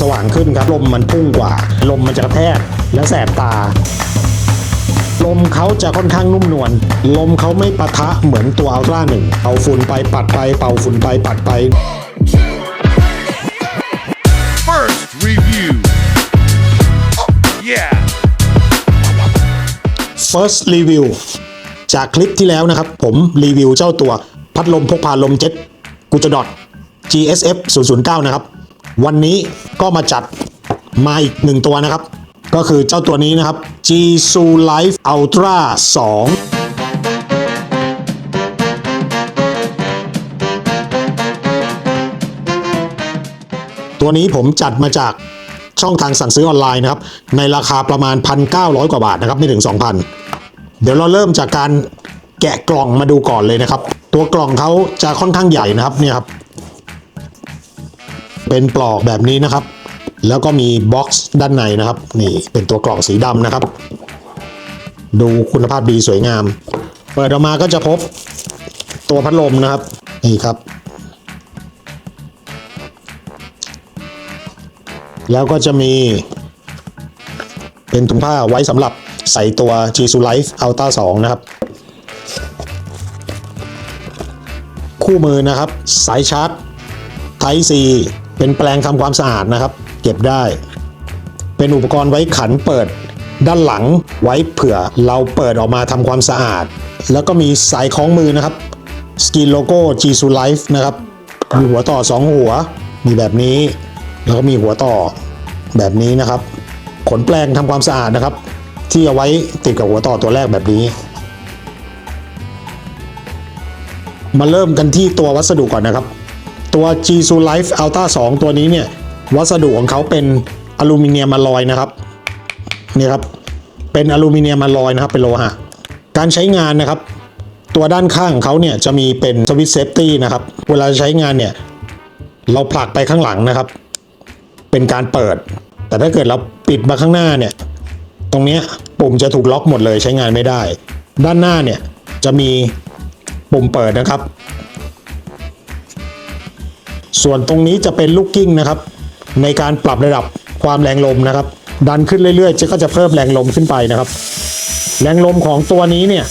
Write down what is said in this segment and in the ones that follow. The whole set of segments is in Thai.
สว่างขึ้นครับลมมันพุ่งกว่า ลมมันจะกระแทกและแสบตา ลมเขาจะค่อนข้างนุ่มนวลลมเขาไม่ปะทะเหมือนตัวอัลตร้าหนึ่งเป่าฝุ่นไปปัดไปเป่าฝุ่นไปปัดไป First review. Yeah. First Review จากคลิปที่แล้วนะครับ ผมรีวิวเจ้าตัวพัดลมพกพาลมเจ็ตกูจดอ GSF 009 นะครับ วันนี้ก็มาจัดมาอีกหนึ่งตัวนะครับ ก็คือเจ้าตัวนี้นะครับ G Su Life Ultra 2ตัวนี้ผมจัดมาจากช่องทางสั่งซื้อออนไลน์นะครับ ในราคาประมาณ 1,900 กว่าบาทนะครับไม่ถึง 2,000 เดี๋ยวเราเริ่มจากการแกะกล่องมาดูก่อนเลยนะครับ ตัวกล่องเขาจะค่อนข้างใหญ่นะครับเนี่ยครับ เป็นปลอกแบบนี้นะครับ แล้วก็มีบ็อกซ์ด้านในนะครับ นี่เป็นตัวกล่องสีดำนะครับ ดูคุณภาพดีสวยงาม เปิดออกมาก็จะพบตัวพัดลมนะครับ นี่ครับ แล้วก็จะมีเป็นถุงผ้าไว้สำหรับใส่ตัว g s u Life Ultra 2 นะครับ คู่มือนะครับ สายชาร์จ Type C เป็นแปลงทำความสะอาดนะครับ เก็บได้ เป็นอุปกรณ์ไว้ขันเปิดด้านหลังไว้เผื่อเราเปิดออกมาทำความสะอาด แล้วก็มีสายคล้องมือนะครับสกินโลโก้ g s u Life นะครับ มีหัวต่อ 2 หัว มีแบบนี้ แล้วก็มีหัวต่อแบบนี้นะครับ ขนแปลงทำความสะอาดนะครับ ที่เอาไว้ติดกับหัวต่อตัวแรกแบบนี้ มาเริ่มกันที่ตัววัสดุก่อนนะครับ ตัว g s u Life Ultra 2 ตัวนี้เนี่ย วัสดุของเขาเป็นอลูมิเนียมอลลอยนะครับนี่ครับ เป็นอลูมิเนียมอลลอยนะครับเป็นโลหะ การใช้งานนะครับ ตัวด้านข้างของเขาเนี่ยจะมีเป็นสวิตช์เซฟตี้นะครับ เวลาใช้งานเนี่ย เราผลักไปข้างหลังนะครับ เป็นการเปิด แต่ถ้าเกิดเราปิดมาข้างหน้าเนี่ย ตรงนี้ปุ่มจะถูกล็อกหมดเลยใช้งานไม่ได้ ด้านหน้าเนี่ยจะมีปุ่มเปิดนะครับ ส่วนตรงนี้จะเป็นลูกกิ้งนะครับ ในการปรับระดับความแรงลมนะครับ ดันขึ้นเรื่อยๆจะก็จะเพิ่มแรงลมขึ้นไปนะครับ แรงลมของตัวนี้เนี่ย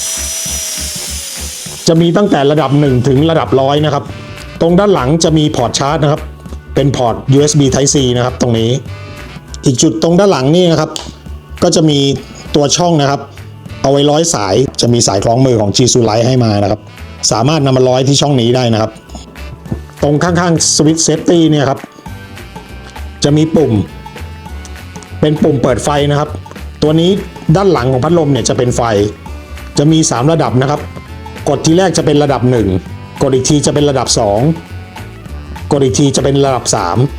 จะมีตั้งแต่ระดับ 1 ถึงระดับร้อยนะครับ ตรงด้านหลังจะมีพอร์ตชาร์จนะครับ เป็นพอร์ต USB Type C นะครับ ตรงนี้ อีกจุดตรงด้านหลังนี่นะครับ ก็จะมีตัวช่องนะครับ เอาไว้ร้อยสายจะมีสายคล้องมือของ g s u Lite ให้มานะครับ สามารถนำมาร้อยที่ช่องนี้ได้นะครับ ตรงข้างๆสวิตช์เซฟตี้เนี่ยครับ จะมีปุ่ม เป็นปุ่มเปิดไฟนะครับ ตัวนี้ด้านหลังของพัดลมเนี่ยจะเป็นไฟ จะมี 3 ระดับนะครับ กดทีแรกจะเป็นระดับ 1 กดอีกทีจะเป็นระดับ 2 กดอีกทีจะเป็นระดับ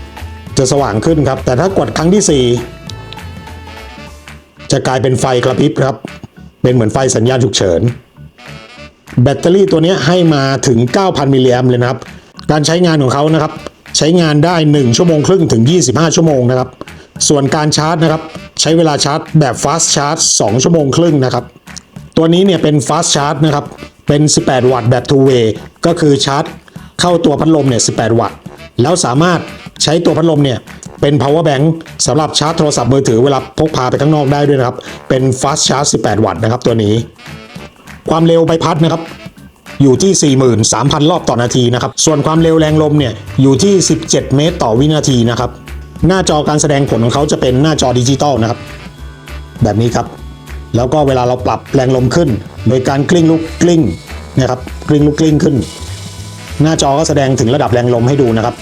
3 จะสว่างขึ้นครับ แต่ถ้ากดครั้งที่ 4 จะกลายเป็นไฟกระพริบครับ เป็นเหมือนไฟสัญญาณฉุกเฉิน แบตเตอรี่ตัวนี้ให้มาถึง 9,000 มิลลิแอมป์เลยนะครับ การใช้งานของเขานะครับ ใช้งานได้ 1 ชั่วโมงครึ่งถึง 25 ชั่วโมงนะครับ ส่วนการชาร์จนะครับ ใช้เวลาชาร์จแบบ fast charge 2 ชั่วโมงครึ่งนะครับ ตัวนี้เนี่ยเป็น fast charge นะครับ เป็น 18 วัตต์แบบ two way ก็คือชาร์จ เข้าตัวพัดลมเนี่ย 18 วัตต์ แล้วสามารถใช้ตัวพัดลมเนี่ยเป็น power bank สำหรับชาร์จโทรศัพท์มือถือเวลาพกพาไปข้างนอกได้ด้วยนะครับ เป็น fast charge 18 วัตต์นะครับตัวนี้ ความเร็วใบพัดนะครับ อยู่ที่ 43,000 รอบต่อนาทีนะครับ ส่วนความเร็วแรงลมเนี่ยอยู่ที่ 17 เมตรต่อวินาทีนะครับ หน้าจอการแสดงผลของเขาจะเป็นหน้าจอดิจิตอลนะครับ แบบนี้ครับ แล้วก็เวลาเราปรับแรงลมขึ้น โดยการกลิ้งลูกกลิ้งนะครับกลิ้งลูกกลิ้งขึ้น หน้าจอก็แสดงถึงระดับแรงลมให้ดูนะครับ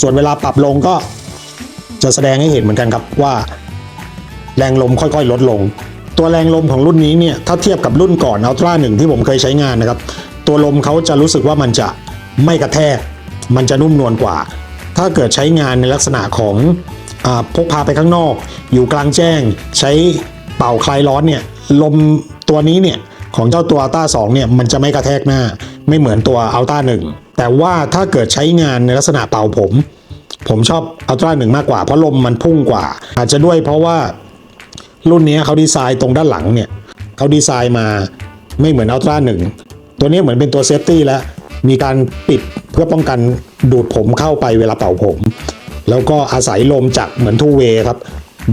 ส่วนเวลาปรับลงก็จะแสดงให้เห็นเหมือนกันครับว่า แรงลมค่อยๆ ลดลง ตัวแรงลมของรุ่นนี้เนี่ยถ้าเทียบกับรุ่นก่อน Ultra 1ที่ผมเคยใช้งานนะครับ ตัวลมเขาจะรู้สึกว่ามันจะไม่กระแทก มันจะนุ่มนวลกว่า ถ้าเกิดใช้งานในลักษณะของอพกพาไปข้างนอก อยู่กลางแจ้ง ใช้เป่าคลายร้อนเนี่ยลมตัวนี้เนี่ยของเจ้าตัว Ultra 2เนี่ยมันจะไม่กระแทกหน้า ไม่เหมือนตัว Ultra 1แต่ว่าถ้าเกิดใช้งานในลักษณะเป่าผม ผมชอบ Ultra 1มากกว่าเพราะลมมันพุ่งกว่า อาจจะด้วยเพราะว่ารุ่นนี้เขาดีไซน์ตรงด้านหลังเนี่ยเขาดีไซน์มาไม่เหมือนอัลตร้าหนึ่ง ตัวนี้เหมือนเป็นตัวเซฟตี้แล้ว มีการปิดเพื่อป้องกันดูดผมเข้าไปเวลาเป่าผม แล้วก็อาศัยลมจากเหมือนทูเวครับ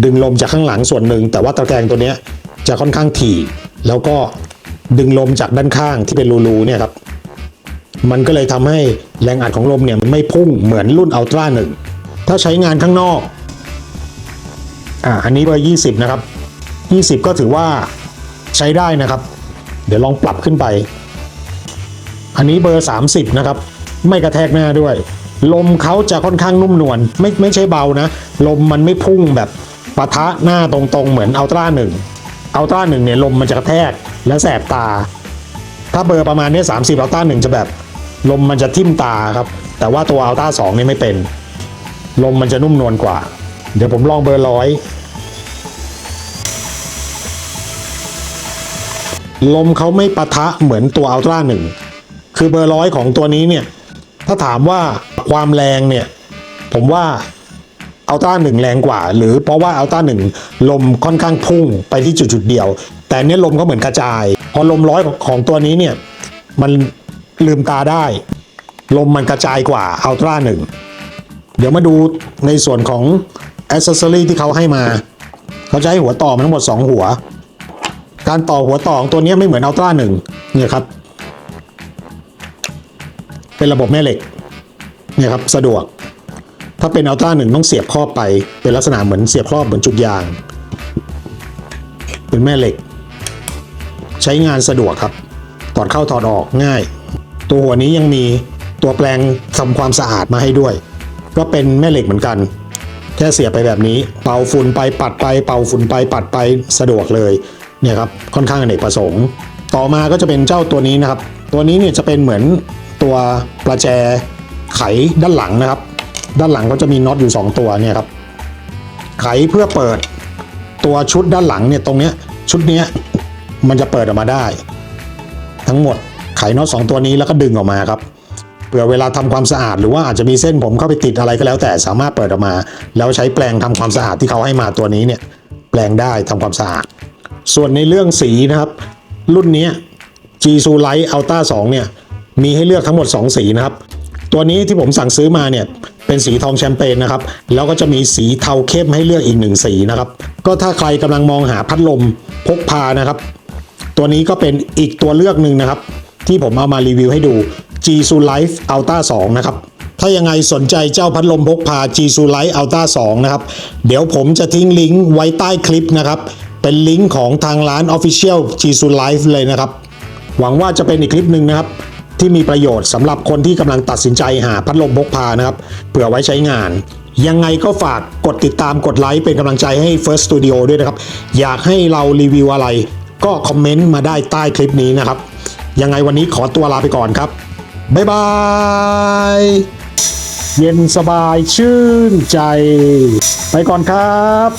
ดึงลมจากข้างหลังส่วนหนึ่ง แต่ว่าตะแกรงตัวนี้จะค่อนข้างถี่ แล้วก็ดึงลมจากด้านข้างที่เป็นรูๆเนี่ยครับ มันก็เลยทำให้แรงอัดของลมเนี่ยมันไม่พุ่งเหมือนรุ่นอัลตร้าหนึ่งถ้าใช้งานข้างนอกอ่าอันนี้เบอร์ยี่สิบนะครับยี่สิบก็ถือว่าใช้ได้นะครับ เดี๋ยวลองปรับขึ้นไป อันนี้เบอร์ 30 นะครับ ไม่กระแทกหน้าด้วย ลมเขาจะค่อนข้างนุ่มนวลไม่ไม่ใช่เบานะ ลมมันไม่พุ่งแบบปะทะหน้าตรงๆ เหมือนอัลตร้าหนึ่งอัลตร้าหนึ่งเนี่ยลมมันจะกระแทกและแสบตา ถ้าเบอร์ประมาณนี้สามสิบอัลตร้าหนึ่งจะแบบลมมันจะทิ่มตาครับ แต่ว่าตัวอัลตร้าสองนี่ไม่เป็น ลมมันจะนุ่มนวลกว่า เดี๋ยวผมลองเบอร์ร้อยลมเขาไม่ปะทะเหมือนตัวอัลตร้าหนึ่ง คือเบอร์ร้อยของตัวนี้เนี่ย ถ้าถามว่าความแรงเนี่ย ผมว่าอัลต้าหนึ่งแรงกว่า หรือเพราะว่าอัลต้าหนึ่งลมค่อนข้างพุ่งไปที่จุดจุดๆเดียว แต่เนี้ยลมเขาเหมือนกระจาย พอลมร้อยของตัวนี้เนี่ย มันลืมตาได้ ลมมันกระจายกว่าอัลตร้าหนึ่งเดี๋ยวมาดูในส่วนของอ c เซ s ซอรีที่เขาให้มา เขาจะให้หัวต่อมาทั้งหมด 2 หัว การต่อหัวต่อของตัวนี้ไม่เหมือนอัลตร้าหนึ่งเนี่ยครับ เป็นระบบแม่เหล็กเนี่ยครับสะดวก ถ้าเป็นอัลตร้าหนึ่งต้องเสียบครอบไป เป็นลักษณะเหมือนเสียบครอบเหมือนจุกยาง เป็นแม่เหล็ก ใช้งานสะดวกครับ ถอดเข้าถอดออกง่าย ตัวหัวนี้ยังมีตัวแปลงทำความสะอาดมาให้ด้วย ก็เป็นแม่เหล็กเหมือนกัน แค่เสียบไปแบบนี้ เป่าฝุ่นไปปัดไป เป่าฝุ่นไปปัดไปสะดวกเลยเนี่ยครับค่อนข้างอเนกประสงค์ ต่อมาก็จะเป็นเจ้าตัวนี้นะครับ ตัวนี้เนี่ยจะเป็นเหมือน ตัวประแจไขด้านหลังนะครับ ด้านหลังก็จะมีน็อตอยู่ 2 ตัวเนี่ยครับไขเพื่อเปิดตัวชุดด้านหลังเนี่ยตรงเนี้ยชุดเนี้ยมันจะเปิดออกมาได้ ทั้งหมดไขน็อตสองตัวนี้แล้วก็ดึงออกมาครับเผื่อเวลาทำความสะอาดหรือว่าอาจจะมีเส้นผมเข้าไปติดอะไรก็แล้วแต่สามารถเปิดออกมา แล้วใช้แปรงทำความสะอาดที่เขาให้มาตัวนี้เนี่ยแปลงได้ทำความสะอาด ส่วนในเรื่องสีนะครับ รุ่นนี้ G s u Light Ultra 2เนี่ย มีให้เลือกทั้งหมด 2 สีนะครับ ตัวนี้ที่ผมสั่งซื้อมาเนี่ยเป็นสีทองแชมเปญนะครับ แล้วก็จะมีสีเทาเข้มให้เลือกอีกหนึ่งสีนะครับ ก็ถ้าใครกำลังมองหาพัดลมพกพานะครับ ตัวนี้ก็เป็นอีกตัวเลือกหนึ่งนะครับ ที่ผมเอามารีวิวให้ดู G s u Life Ultra 2 นะครับ ถ้ายังไงสนใจเจ้าพัดลมพกพา G s u Life Ultra 2 นะครับ เดี๋ยวผมจะทิ้งลิงก์ไว้ใต้คลิปนะครับ เป็นลิงก์ของทางร้าน Official G s u Life เลยนะครับ หวังว่าจะเป็นอีกคลิปหนึ่งนะครับ ที่มีประโยชน์สำหรับคนที่กำลังตัดสินใจหาพัดลมพกพานะครับเผื่อไว้ใช้งาน ยังไงก็ฝากกดติดตามกดไลค์เป็นกำลังใจให้ First Studio ด้วยนะครับ อยากให้เรารีวิวอะไร ก็คอมเมนต์มาได้ใต้คลิปนี้นะครับ ยังไงวันนี้ขอตัวลาไปก่อนครับ บ๊ายบาย เย็นสบายชื่นใจ ไปก่อนครับ